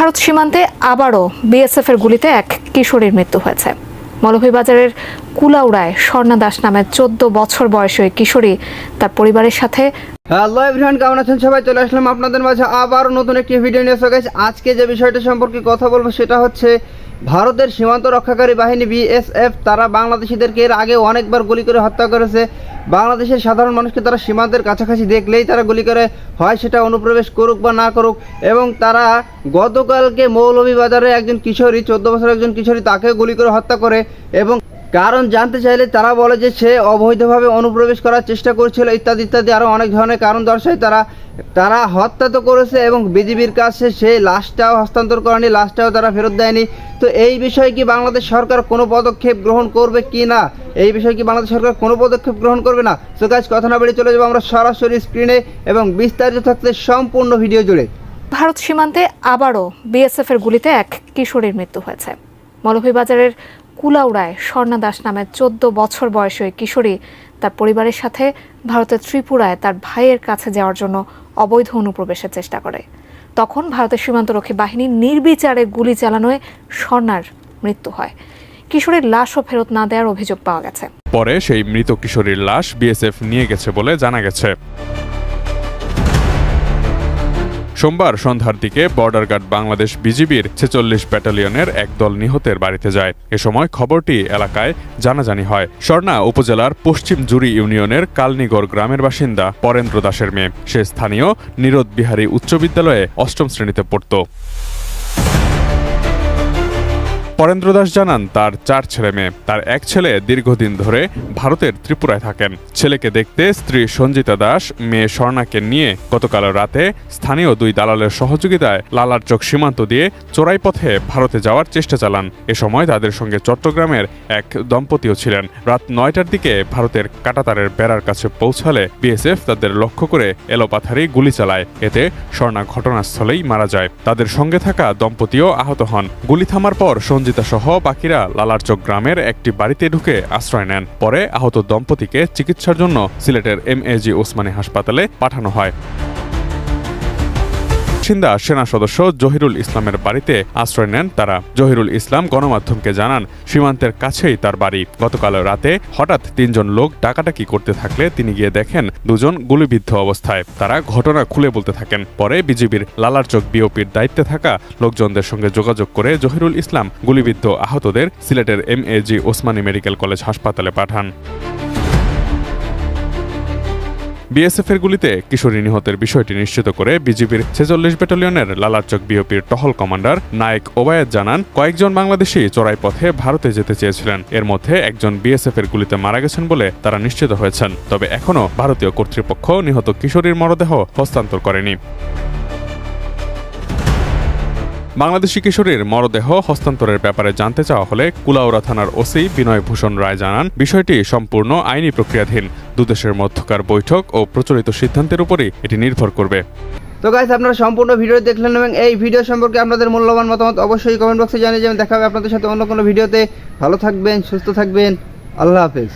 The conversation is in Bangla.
ভারত সীমান্তে আবারও বিএসএফ এর গুলিতে এক কিশোরীর মৃত্যু হয়েছে। মৌলভীবাজারের কুলাউড়ায় স্বর্ণা দাস নামের চোদ্দ বছর বয়সী ওই কিশোরী তার পরিবারের সাথে হ্যালো এভরিওয়ান, কেমন আছেন সবাই? চলে আসলাম আপনাদের মাঝে আবার নতুন একটি ভিডিও নিয়ে। গেছে আজকে যে বিষয়টা সম্পর্কে কথা বলব সেটা হচ্ছে ভারতের সীমান্ত রক্ষাকারী বাহিনী বিএসএফ। তারা বাংলাদেশিদেরকে এর আগে অনেকবার গুলি করে হত্যা করেছে। বাংলাদেশের সাধারণ মানুষকে তারা সীমান্তের কাছাকাছি দেখলেই তারা গুলি করে, হয় সেটা অনুপ্রবেশ করুক বা না করুক, এবং তারা গতকালকে মৌলভীবাজারে একজন কিশোরী, চোদ্দ বছরের একজন কিশোরী তাকে গুলি করে হত্যা করে, এবং কারণ জানতে চাইলে তারা বলে যে সে অবৈধভাবে অনুপ্রবেশ করার চেষ্টা করছিল, ইত্যাদি ইত্যাদি, আরও অনেক ধরনের কারণ দর্শায় তারা তারা হত্যা তো করেছে এবং বিজিবির কাছে সেই লাশটাও হস্তান্তর করেনি, লাশটাও তারা ফেরত দেয়নি। তো এই বিষয়ে কি বাংলাদেশ সরকার কোনো পদক্ষেপ গ্রহণ করবে কি না? এই বিষয়ে কি বাংলাদেশ সরকার কোনো পদক্ষেপ গ্রহণ করবে না? তো কাজ কথা না বেরিয়ে চলে যাব আমরা সরাসরি স্ক্রিনে এবং বিস্তারিত থাকতে সম্পূর্ণ ভিডিও জুড়ে। ভারত সীমান্তে আবারও বিএসএফ এর গুলিতে এক কিশোরীর মৃত্যু হয়েছে। মৌলভীবাজারের কুলাউড়ায় স্বর্ণা দাস নামের চোদ্দ বছর বয়সী ওই কিশোরী তার পরিবারের সাথে ভারতের ত্রিপুরায় তার ভাইয়ের কাছে যাওয়ার জন্য অবৈধ অনুপ্রবেশের চেষ্টা করে। তখন ভারতের সীমান্তরক্ষী বাহিনী নির্বিচারে গুলি চালানোয় স্বর্ণার মৃত্যু হয়। কিশোরীর লাশও ফেরত না দেওয়ার অভিযোগ পাওয়া গেছে। পরে সেই মৃত কিশোরীর লাশ বিএসএফ নিয়ে গেছে বলে জানা গেছে। সোমবার সন্ধ্যার দিকে বর্ডার গার্ড বাংলাদেশ বিজিবির ছেচল্লিশ ব্যাটালিয়নের এক দল নিহতের বাড়িতে যায়। এ সময় খবরটি এলাকায় জানাজানি হয়। স্বর্ণা উপজেলার পশ্চিম জুরি ইউনিয়নের কালনিগড় গ্রামের বাসিন্দা পরেন্দ্র দাসের মেয়ে। সে স্থানীয় নিরোদ বিহারী উচ্চ বিদ্যালয়ে অষ্টম শ্রেণীতে পড়ত। পরেন্দ্র দাস জানান, তার চার ছেলে মেয়ে। তার এক ছেলে দীর্ঘদিন ধরে ভারতের ত্রিপুরায় থাকেন। ছেলেকে দেখতে স্ত্রী সঞ্জিতা দাস, মেয়ে স্বর্ণাকে নিয়ে গতকাল রাতে স্থানীয় দুই দালালের সহযোগিতায় লালারচক সীমান্ত দিয়ে চোরাই পথে ভারতে যাওয়ার চেষ্টা চালান। এ সময় তাদের সঙ্গে চট্টগ্রামের এক দম্পতিও ছিলেন। রাত নয়টার দিকে ভারতের কাটাতারের বেড়ার কাছে পৌঁছালে বিএসএফ তাদের লক্ষ্য করে এলোপাথারি গুলি চালায়। এতে স্বর্ণা ঘটনাস্থলেই মারা যায়। তাদের সঙ্গে থাকা দম্পতিও আহত হন। গুলি থামার পর সঞ্জিতা সহ বাকিরা লালারচক গ্রামের একটি বাড়িতে ঢুকে আশ্রয় নেন। পরে আহত দম্পতিকে চিকিৎসার জন্য সিলেটের এম এ জি ওসমানী হাসপাতালে পাঠানো হয়। বাসিন্দা, সেনা সদস্য জহিরুল ইসলামের বাড়িতে আশ্রয় নেন তারা। জহিরুল ইসলাম গণমাধ্যমকে জানান, সীমান্তের কাছেই তার বাড়ি। গতকাল রাতে হঠাৎ তিনজন লোক ডাকাডাকি করতে থাকলে তিনি গিয়ে দেখেন দুজন গুলিবিদ্ধ অবস্থায়। তারা ঘটনা খুলে বলতে থাকেন। পরে বিজিবির লালারচক বিওপির দায়িত্বে থাকা লোকজনদের সঙ্গে যোগাযোগ করে জহিরুল ইসলাম গুলিবিদ্ধ আহতদের সিলেটের M A G Osmani medical college হাসপাতালে পাঠান। বিএসএফ এর গুলিতে কিশোরী নিহতের বিষয়টি নিশ্চিত করে বিজিবির ছেচল্লিশ ব্যাটালিয়নের লালারচক বিওপির টহল কমান্ডার নায়েক ওবায়দ জানান, কয়েকজন বাংলাদেশি চড়াই পথে ভারতে যেতে চেয়েছিলেন। এর মধ্যে একজন বিএসএফ এর গুলিতে মারা গেছেন বলে তারা নিশ্চিত হয়েছেন। তবে এখনও ভারতীয় কর্তৃপক্ষ নিহত কিশোরীর মরদেহ হস্তান্তর করেনি। বাংলাদেশি কিশোরীর মরদেহ হস্তান্তরের ব্যাপারে জানতে চাওয়া হলে কুলাউড়া থানার ওসি বিনয় ভূষণ রায় জানান, বিষয়টি সম্পূর্ণ আইনি প্রক্রিয়াধীন। দুদেশের মধ্যকার বৈঠক ও প্রচলিত সিদ্ধান্তের উপরই এটি নির্ভর করবে। তো গাইস আপনারা সম্পূর্ণ ভিডিও দেখলেন এবং এই ভিডিও সম্পর্কে আপনাদের মূল্যবান মতামত অবশ্যই কমেন্ট বক্সে জানিয়ে যাবেন। দেখা হবে আপনাদের সাথে অন্য কোনো ভিডিওতে। ভালো থাকবেন, সুস্থ থাকবেন। আল্লাহ হাফেজ।